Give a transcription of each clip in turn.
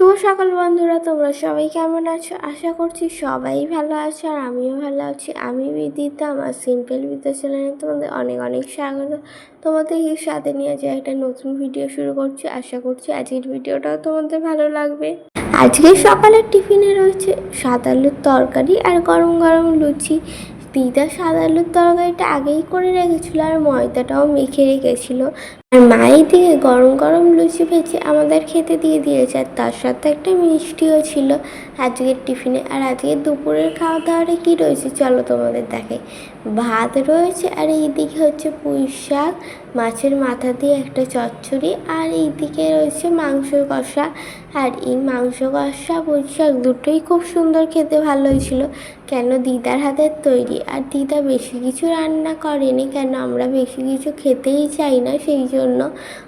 শুভ সকাল বন্ধুরা, তোমরা সবাই কেমন আছো? আশা করছি সবাই ভালো আছো আর আমিও ভালো আছি। আমি বিদিতা, আমার সিম্পল বিদ্যা চ্যানেলে তোমাদের অনেক অনেক স্বাগত। তোমাদের সাথে নিয়ে যে একটা নতুন ভিডিও শুরু করছি। আশা করছি আজকের ভিডিওটাও তোমাদের ভালো লাগবে। আজকে সকালের টিফিনে রয়েছে সাদা আলুর তরকারি আর গরম গরম লুচি। দিদা সাদা আলুর তরকারিটা আগেই করে রেখেছিলো আর ময়দাটাও মেখে রেখেছিলো। আর মায়ের দিকে গরম গরম লুচি ভেজে আমাদের খেতে দিয়ে দিয়েছে। আর তার সাথে একটা মিষ্টিও ছিল আজকের টিফিনে। আর আজকের দুপুরের খাওয়া দাওয়াটা কী রয়েছে চলো তোমাদের দেখে। ভাত রয়েছে আর এইদিকে হচ্ছে পুঁই শাক, মাছের মাথা দিয়ে একটা চচ্চড়ি আর এইদিকে রয়েছে মাংস কষা। আর এই মাংস কষা, পুঁই শাক দুটোই খুব সুন্দর খেতে ভালো হয়েছিল কেন দিদার হাতের তৈরি? আর দিদা বেশি কিছু রান্না করেনি কেন? আমরা বেশি কিছু খেতেই চাই না, সেই জন্য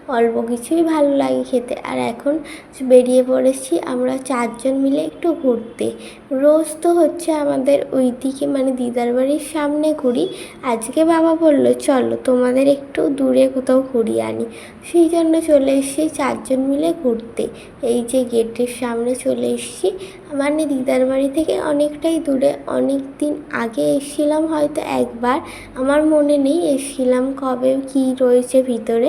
অল্প কিছুই ভালো লাগে খেতে। আর এখন বেরিয়ে পড়েছি আমরা চারজন মিলে একটু ঘুরতে। রোজ তো হচ্ছে আমাদের ওই দিকে মানে দিদার বাড়ির সামনে ঘুরি। আজকে বাবা বলল, চলো তোমাদের একটু দূরে কোথাও ঘুরিয়ে আনি। সেই জন্য চলে এসেছি চারজন মিলে ঘুরতে। এই যে গেটের সামনে চলে এসেছি। মানে দিদার বাড়ি থেকে অনেকটাই দূরে। অনেক দিন আগে এসেছিলাম হয়তো একবার। আমার মনে নেই, এসেছিলাম কবে, কী রয়েছে ভিতরে।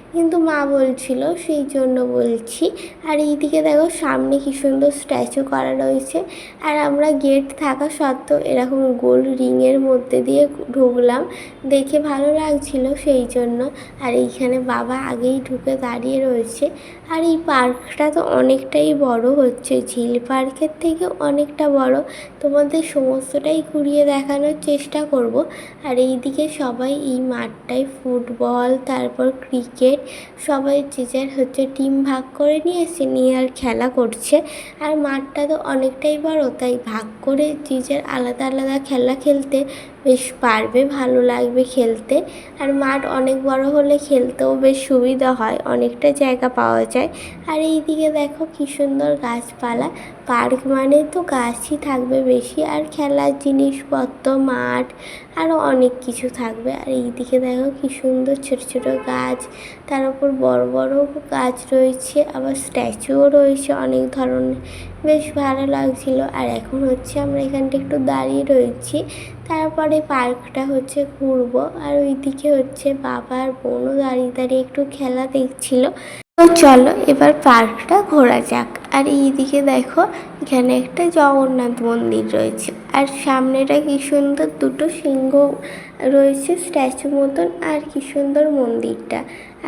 কিন্তু মা বলছিল, সেই জন্য বলছি। আর এইদিকে দেখো, সামনে কি সুন্দর স্ট্যাচু করা রয়েছে। আর আমরা গেট থাকা সত্ত্বেও এরকম গোল রিংয়ের মধ্যে দিয়ে ঢুকলাম। দেখে ভালো লাগছিল সেই জন্য। আর এইখানে বাবা আগেই ঢুকে দাঁড়িয়ে রয়েছে। আর এই পার্কটা তো অনেকটাই বড় হচ্ছে। ঝিল পার্কের থেকে অনেকটা বড়। তোমাদের সমস্তটাই ঘুরিয়ে দেখানোর চেষ্টা করব। আর এইদিকে সবাই এই মাঠটায় ফুটবল, তারপর ক্রিকেট সবাই যে যার হচ্ছে টিম ভাগ করে নিয়ে আর খেলা করছে। আর মাঠটা তো অনেকটাই বড়, তাই ভাগ করে যে যার আলাদা আলাদা খেলা খেলতে বেশ পারবে, ভালো লাগবে খেলতে। আর মাঠ অনেক বড় হলে খেলতেও বেশ সুবিধা হয়, অনেকটা জায়গা পাওয়া যায়। আর এই দিকে দেখো কী সুন্দর গাছপালা। পার্ক মানে তো গাছই থাকবে বেশি, আর খেলার জিনিসপত্র, মাঠ আরও অনেক কিছু থাকবে। আর এই দিকে দেখো কী সুন্দর ছোটো ছোটো গাছ, তার উপর বড় বড় গাছ রয়েছে, আবার স্ট্যাচুও রয়েছে অনেক ধরনের। বেশ ভালো লাগছিল। আর এখন হচ্ছে আমরা এখানটা একটু দাঁড়িয়ে রয়েছি। তারপরে পার্কটা হচ্ছে ঘুরবো, আর ওইদিকে হচ্ছে বাবার বোনও দাঁড়িয়ে দাঁড়িয়ে একটু খেলা দেখছিল। তো চলো, এবার পার্কটা ঘোরা যাক। আর এইদিকে দেখো, এখানে একটা জগন্নাথ মন্দির রয়েছে। আর সামনেটা কি সুন্দর দুটো সিংহ রয়েছে, স্ট্যাচু মতন, আর কি সুন্দর মন্দিরটা।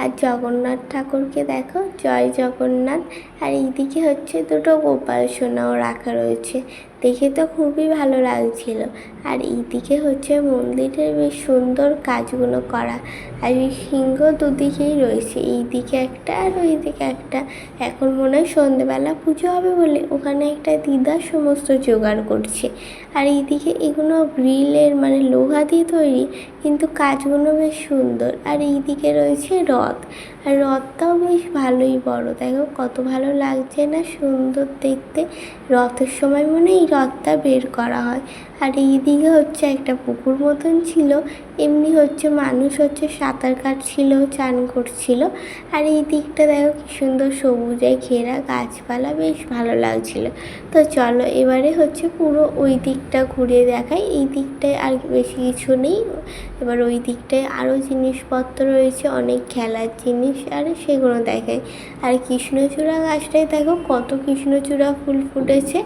আর জগন্নাথ ঠাকুরকে দেখো, জয় জগন্নাথ। আর এইদিকে হচ্ছে দুটো গোপাল সোনাও রাখা রয়েছে। দেখে তো খুবই ভালো লাগছিল। আর এইদিকে হচ্ছে মন্দিরের বেশ সুন্দর কাজগুলো করা। আর এই সিংহ দুদিকেই রয়েছে, এইদিকে একটা আর ওইদিকে একটা। এখন মনে হয় সন্ধেবেলা পুজো হবে বলে ওখানে একটা দিদা সমস্ত জোগাড় করছে। আর এইদিকে এগুলো গ্রিলের মানে লোহা দিয়ে তৈরি, কিন্তু কাজগুলো বেশ সুন্দর। আর এইদিকে রয়েছে রথ। আর রথটাও বেশ ভালোই বড়। দেখো কত ভালো লাগছে না সুন্দর দেখতে। রথের সময় মনে এই রথটা বের করা হয়। আর এইদিকে হচ্ছে একটা পুকুর মতন ছিল। এমনি হচ্ছে মানুষ হচ্ছে সাঁতার কাটছিল, চান করছিল। আর এই দিকটা দেখো কি সুন্দর সবুজে ঘেরা গাছপালা, বেশ ভালো লাগছিল। তো চলো এবারে হচ্ছে পুরো ওই দিকটা ঘুরে দেখাই, এই দিকটায় আর বেশি কিছু নেই। এবার ওই দিকটায় আরও জিনিসপত্র রয়েছে, অনেক খেলার জিনিস, আর সেগুলো দেখাই। আর কৃষ্ণচূড়া গাছটায় দেখো কত কৃষ্ণচূড়া ফুল ফুটেছে।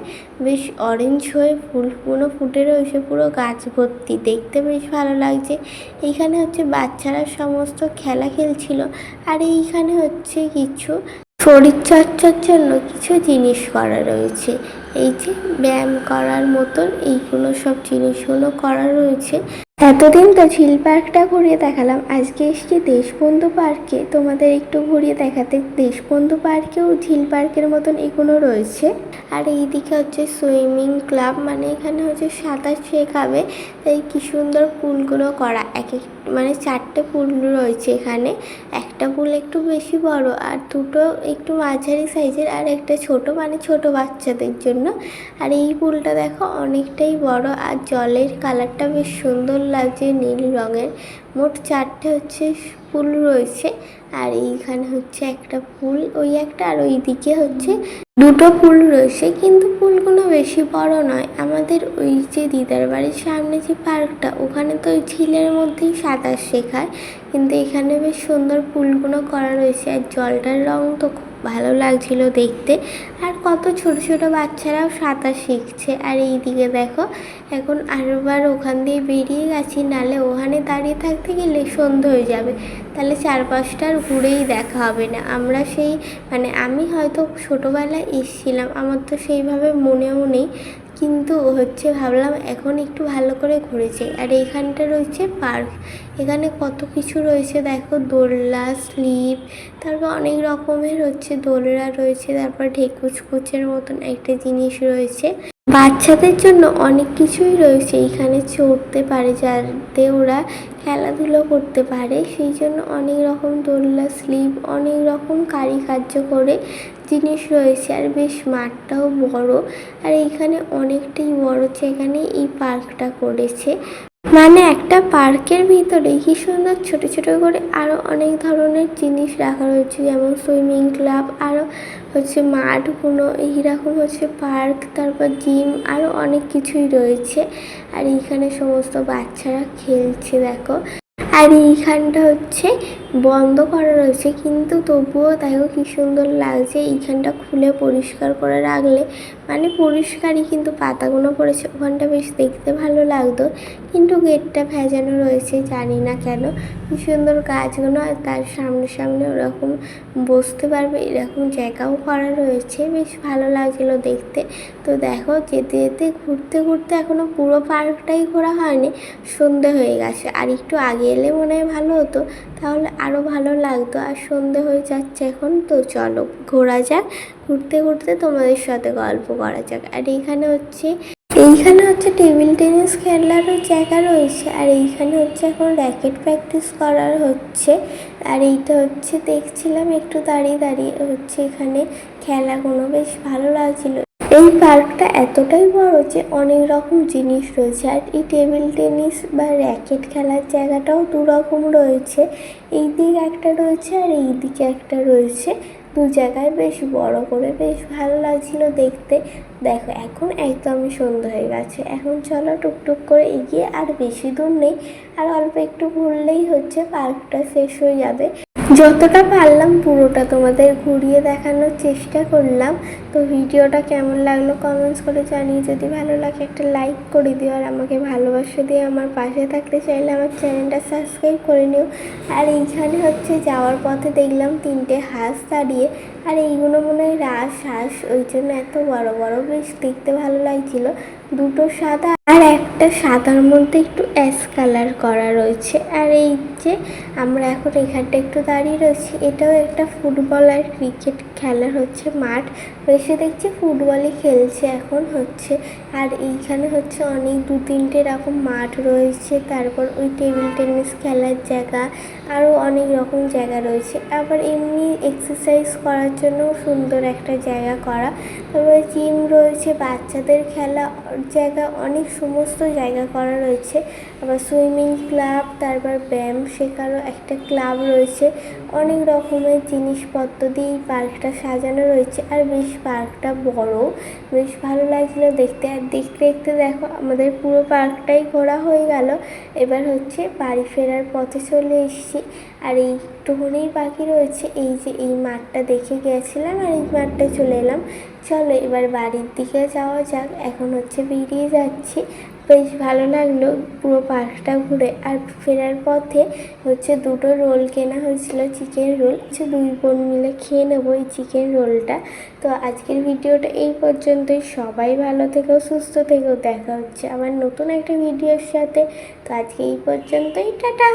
বেশ অরেঞ্জ হয়ে ফুল ফুলগুলো ফুটে রয়েছে, পুরো গাছ ভর্তি। দেখতে বেশ ভালো লাগছে। এইখানে হচ্ছে বাচ্চারা সমস্ত খেলা খেলছিল। আর এইখানে হচ্ছে কিছু শরীরচর্চার জন্য কিছু জিনিস করা রয়েছে। এই যে ব্যায়াম করার মতন এইগুলো সব জিনিসগুলো করা রয়েছে। এতদিন তো ঝিল পার্কটা ঘুরিয়ে দেখালাম। আজকে এসছি দেশবন্ধু পার্কে। তোমাদের একটু ঘুরিয়ে দেখাতে দেশবন্ধু পার্কেও ঝিল পার্কের মতন এগুলো রয়েছে। আর এইদিকে হচ্ছে সুইমিং ক্লাব মানে এখানে হচ্ছে সাঁতার শেখাবে। তাই কি সুন্দর পুলগুলো করা। এক এক মানে চারটে পুল রয়েছে এখানে। একটা পুল একটু বেশি বড় আর দুটো একটু মাঝারি সাইজের আর একটা ছোট মানে ছোট বাচ্চাদের জন্য। আর এই পুলটা দেখো অনেকটাই বড় আর জলের কালারটা বেশ সুন্দর লাগছে নীল রঙের। মোট চারটে হচ্ছে ফুল রয়েছে। আর এইখানে হচ্ছে একটা ফুল, ওই একটা, আর ওই দিকে হচ্ছে দুটো ফুল রয়েছে। কিন্তু ফুলগুলো বেশি বড় নয়। আমাদের ওই যে দিদার বাড়ির সামনে যে পার্কটা, ওখানে তো ওই ঝিলের মধ্যেই সাঁতার শেখায়। কিন্তু এখানে বেশ সুন্দর ফুলগুলো করা রয়েছে। আর জলটার রং তো ভালো লাগছিল দেখতে। আর কত ছোট ছোট বাচ্চারাও সাঁতার শিখছে। আর এই দিকে দেখো, এখন আরবার ওখান দিয়ে বেরিয়ে গেছি। নালে ওখানে দাঁড়িয়ে থাকতে গেলে সন্ধে হয়ে যাবে। তাহলে চারপাশটা আর ঘুরেই দেখা হবে না। আমরা সেই মানে আমি হয়তো ছোটোবেলায় এসেছিলাম। আমার তো সেইভাবে মনেও নেই কিন্তু হচ্ছে ভাবলাম এখন একটু ভালো করে ঘুরেছে। আর এখানটা রয়েছে পার্ক। এখানে কত কিছু রয়েছে দেখো, দোলনা, স্লিপ, তারপর অনেক রকমের হচ্ছে দোলনা রয়েছে, তারপর ঢেকুচকুচের মতন একটা জিনিস রয়েছে। বাচ্চাদের জন্য অনেক কিছুই রয়েছে। এখানে চড়তে পারে, যাতে ওরা খেলাধুলো করতে পারে। সেই জন্য অনেক রকম দোলনা, স্লিপ, অনেক রকম কারিকার্য করে জিনিস রয়েছে। আর বেশ মাঠটাও বড়। আর এইখানে অনেকটাই বড় যেখানে এই পার্কটা করেছে। মানে একটা পার্কের ভিতরে কি সুন্দর ছোট ছোট করে আরও অনেক ধরনের জিনিস রাখা রয়েছে, যেমন সুইমিং ক্লাব, আরও হচ্ছে মাঠগুলো এইরকম হচ্ছে পার্ক, তারপর জিম, আরও অনেক কিছুই রয়েছে। আর এখানে সমস্ত বাচ্চারা খেলছে, দেখো। আর এইখানটা হচ্ছে বন্ধ করা রয়েছে, কিন্তু তবুও দেখো কি সুন্দর লাগছে। এইখানটা খুলে পরিষ্কার করে রাখলে মানে পরিষ্কারই কিন্তু পাতাগুলো পড়েছে। ওখানটা বেশ দেখতে ভালো লাগতো, কিন্তু গেটটা ভেজানো রয়েছে, জানি না কেন। কি সুন্দর গাছগুলো, আর তার সামনে সামনে ওরকম বসতে পারবে, এরকম জায়গাও করা রয়েছে। বেশ ভালো লাগছিল দেখতে। তো দেখো, যেতে যেতে ঘুরতে ঘুরতে এখনও পুরো পার্কটাই ঘোরা হয়নি, সন্ধে হয়ে গেছে। আর একটু আগে এলে মনে হয় ভালো হতো। তাহলে আরও ভালো লাগতো। আর সন্ধে হয়ে যাচ্ছে এখন, তো চলো ঘোরা যাক। ঘুরতে ঘুরতে তোমাদের সাথে গল্প করা যাক। আর এইখানে হচ্ছে এইখানে হচ্ছে টেবিল টেনিস খেলারও জায়গা রয়েছে। আর এইখানে হচ্ছে এখন র্যাকেট প্র্যাকটিস করার হচ্ছে। আর এইটা হচ্ছে, দেখছিলাম একটু দাঁড়িয়ে দাঁড়িয়ে হচ্ছে এখানে খেলাগুলো বেশ ভালো লাগছিল। এই পার্কটা এতটাই বড় যে অনেক রকম জিনিস রয়েছে। আর এই টেবিল টেনিস বা র্যাকেট খেলার জায়গাটাও দু রকম রয়েছে। এই দিক একটা রয়েছে আর এই দিকে একটা রয়েছে। দু জায়গায় বেশ বড় করে বেশ ভালো লাগছিল দেখতে। দেখো, এখন একদমই সন্ধ্যা হয়ে গেছে। এখন চলো টুকটুক করে এগিয়ে, আর বেশি দূর নেই। আর অল্প একটু ঘুরলেই হচ্ছে পার্কটা শেষ হয়ে যাবে। যতটা পারলাম পুরোটা তোমাদের ঘুরিয়ে দেখানোর চেষ্টা করলাম। তো ভিডিওটা কেমন লাগল কমেন্টস করে জানিয়ে, যদি ভালো লাগে একটা লাইক করে দিও। আর আমাকে ভালোবাসা দিয়ে আমার পাশে থাকতে চাইলে আমার চ্যানেলটা সাবস্ক্রাইব করে নিও। আর এইখানে হচ্ছে যাওয়ার পথে দেখলাম তিনটে হাঁস দাঁড়িয়ে। আর এইগুলো মনে হয় রাস হাঁস, ওই জন্য এত বড় বড় বেশ দেখতে ভালো লাগছিল। দুটো সাদা আর একটা সাদার মধ্যে একটু অ্যাশ কালার করা রয়েছে। আর এই যে আমরা এখন এখানটা একটু দাঁড়িয়ে রয়েছি। এটাও একটা ফুটবল আর ক্রিকেট খেলার হচ্ছে মাঠ। বেশি দেখছি ফুটবলই খেলছে এখন হচ্ছে। আর এইখানে হচ্ছে অনেক দু তিনটে এরকম মাঠ রয়েছে। তারপর ওই টেবিল টেনিস খেলার জায়গা। আরও অনেক রকম জায়গা রয়েছে। আবার এমনি এক্সারসাইজ করার জন্য সুন্দর একটা জায়গা করা। তারপরে জিম রয়েছে, বাচ্চাদের খেলা জায়গা, অনেক সমস্ত জায়গা করা রয়েছে। আবার সুইমিং ক্লাব তারপর ব্যায়াম শেখারও একটা ক্লাব রয়েছে। অনেক রকমের জিনিসপত্র দিয়ে এই পার্কটা সাজানো রয়েছে আর বেশ পার্কটা বড়। বেশ ভালো লাগছিল দেখতে। আর দেখতে দেখতে দেখো, আমাদের পুরো পার্কটাই ঘোরা হয়ে গেল। এবার হচ্ছে বাড়ি ফেরার পথে চলে এসেছি। আর এই এইটুকুনেই বাকি রয়েছে। এই যে এই মাঠটা দেখে গেছিলাম আর এই মাঠটা চলে এলাম। চলো এবার বাড়ির দিকে যাওয়া যাক। এখন হচ্ছে বেরিয়ে যাচ্ছি। বেশ ভালো লাগল পুরো পার্কটা ঘুরে। আর ফেরার পথে হচ্ছে দুটো রোল কেনা হয়েছিল চিকেন রোল হচ্ছে দুই বোন মিলে খেয়ে নেব এই চিকেন রোলটা তো আজকের ভিডিওটা এই পর্যন্তই। সবাই ভালো থেকেও সুস্থ থেকেও দেখা হচ্ছে আমার নতুন একটা ভিডিওর সাথে। তো আজকে এই পর্যন্তই। টাটা!